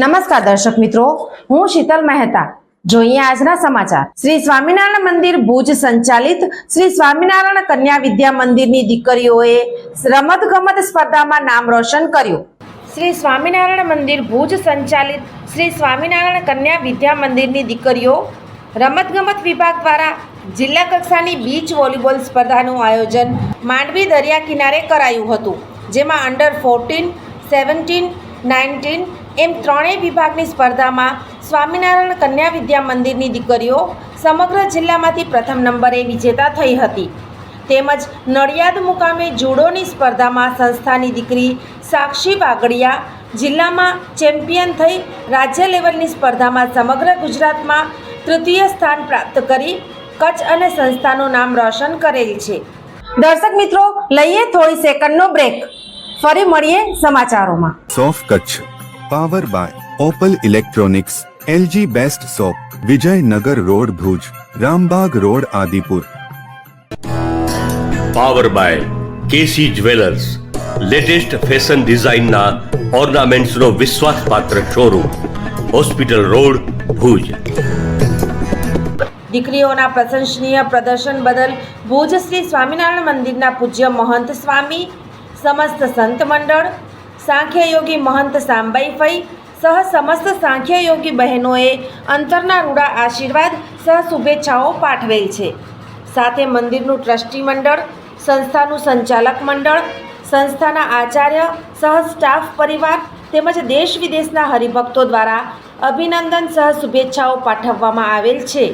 નમસ્કાર દર્શક મિત્રો, હું શીતલ મહેતા. જોઈએ આજના સમાચાર. શ્રી સ્વામિનારાયણ મંદિર ભુજ સંચાલિત શ્રી સ્વામિનારાયણ કન્યા વિદ્યા મંદિરની દીકરીઓએ રમત ગમત સ્પર્ધામાં નામ રોશન કર્યું. શ્રી સ્વામિનારાયણ મંદિર ભુજ સંચાલિત શ્રી સ્વામિનારાયણ કન્યા વિદ્યા મંદિરની દીકરીઓ રમતગમત વિભાગ દ્વારા જિલ્લા કક્ષાની બીચ વોલીબોલ સ્પર્ધાનું આયોજન માંડવી દરિયા કિનારે કરાયું હતું, જેમાં અંડર ફોર્ટીન સેવન્ટીન નાઇન્ટીન એમ ત્રણેય વિભાગની સ્પર્ધામાં સ્વામિનારાયણ કન્યા વિદ્યા મંદિરની દીકરીઓ સમગ્ર જિલ્લામાંથી પ્રથમ નંબરે વિજેતા થઈ હતી. તેમજ નડિયાદ મુકામે જુડોની સ્પર્ધામાં સંસ્થાની દીકરી સાક્ષી વાગડિયા જિલ્લામાં ચેમ્પિયન થઈ રાજ્ય લેવલની સ્પર્ધામાં સમગ્ર ગુજરાતમાં તૃતીય સ્થાન પ્રાપ્ત કરી કચ્છ અને સંસ્થાનું નામ રોશન કરેલ છે. દર્શક મિત્રો, લઈએ થોડી સેકન્ડનો બ્રેક ફરી મળીએ સમાચારોમાં. સોફ Kutch. Power by Opal electronics LG best shop Vijaynagar road Bhuj Rambag road Adipur power by KC jewellers latest fashion ડિઝાઇનના ઓર્નામેન્ટ્સનો વિશ્વાસપાત્ર શોરૂમ હોસ્પિટલ રોડ ભુજ દીકરીઓના પ્રશંસનીય પ્રદર્શન બદલ ભુજ શ્રી સ્વામિનારાયણ મંદિરના પૂજ્ય મહંત સ્વામી સમસ્ત સંત મંડળ, સાંખ્યયોગી મહંત સાંબાઈ ફઈ, સહ સમસ્ત સાંખ્યયોગી બહેનોએ અંતરના રૂડા આશીર્વાદ સહ શુભેચ્છાઓ પાઠવેલ છે. સાથે મંદિરનું ટ્રસ્ટી મંડળ, સંસ્થાનું સંચાલક મંડળ, સંસ્થાના આચાર્ય, સહ સ્ટાફ પરિવાર તેમજ દેશ વિદેશના હરિભક્તો દ્વારા અભિનંદન સહ શુભેચ્છાઓ પાઠવવામાં આવેલ છે.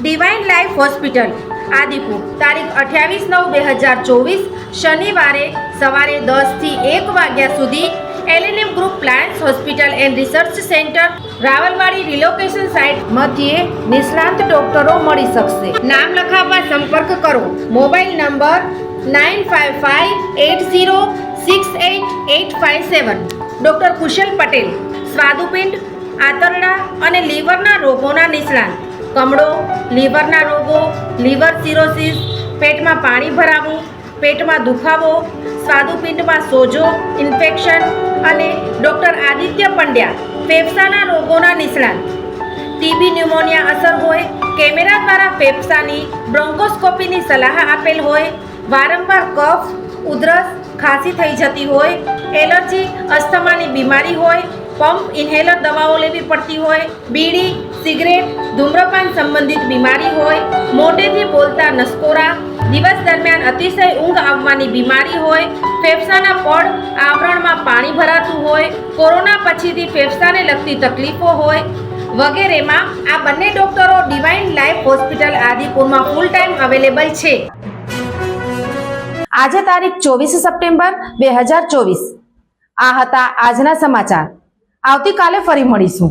Divine life hospital Adipur. તારીખ અઠ્યાવીસ નવ બે હજાર ચોવીસ, શનિવારે સવારે દસથી એક વાગ્યા સુધી LNM group plans hospital and research centre Rawalwadi relocation site મધ્યે નિષ્ણાંત ડોક્ટરો મળી શકશે. નામ લખાવવા સંપર્ક કરો. Mobile number nine five five eight zero six eight eight five seven. Doctor Kushal Patel, સ્વાદુપિંડ, આંતરડા અને લીવરના રોગોના નિષ્ણાંત. કમળો, લીવરના રોગો, લીવર સિરોસિસ, પેટમાં પાણી ભરાવું, પેટમાં દુખાવો, સ્વાદુપિંડમાં સોજો, ઇન્ફેક્શન અને ડૉક્ટર આદિત્ય પંડ્યા ફેફસાના રોગોના નિષ્ણાત. ટીબી ન્યુમોનિયા અસર હોય, કેમેરા દ્વારા ફેફસાની બ્રોન્કોસ્કોપીની સલાહ આપેલ હોય, વારંવાર કફ, ઉધરસ ખાંસી થઈ જતી હોય, એલર્જી, અસ્થમાની બીમારી હોય, પંપ ઇન્હેલર દવાઓ લેવી પડતી હોય, બીડી સિગરેટ, ધૂમ્રપાન સંબંધિત બીમારી હોય મોઢેથી બોલતા નસકોરા, દિવસ દરમિયાન અતિશય ઊંઘ આવવાની બીમારી હોય, ફેફસાના પડ, આવરણમાં પાણી ભરાતું હોય, કોરોના પછીથી ફેફસાને લગતી તકલીફો હોય વગેરેમાં આ બંને ડોક્ટરો ડિવાઇન લાઈફ હોસ્પિટલ આદિપુરમાં ફૂલ ટાઈમ અવેલેબલ છે. આજે તારીખ ચોવીસ સપ્ટેમ્બર બે હજાર ચોવીસ. આ હતા આજના સમાચાર. આવતીકાલે ફરી મળીશું.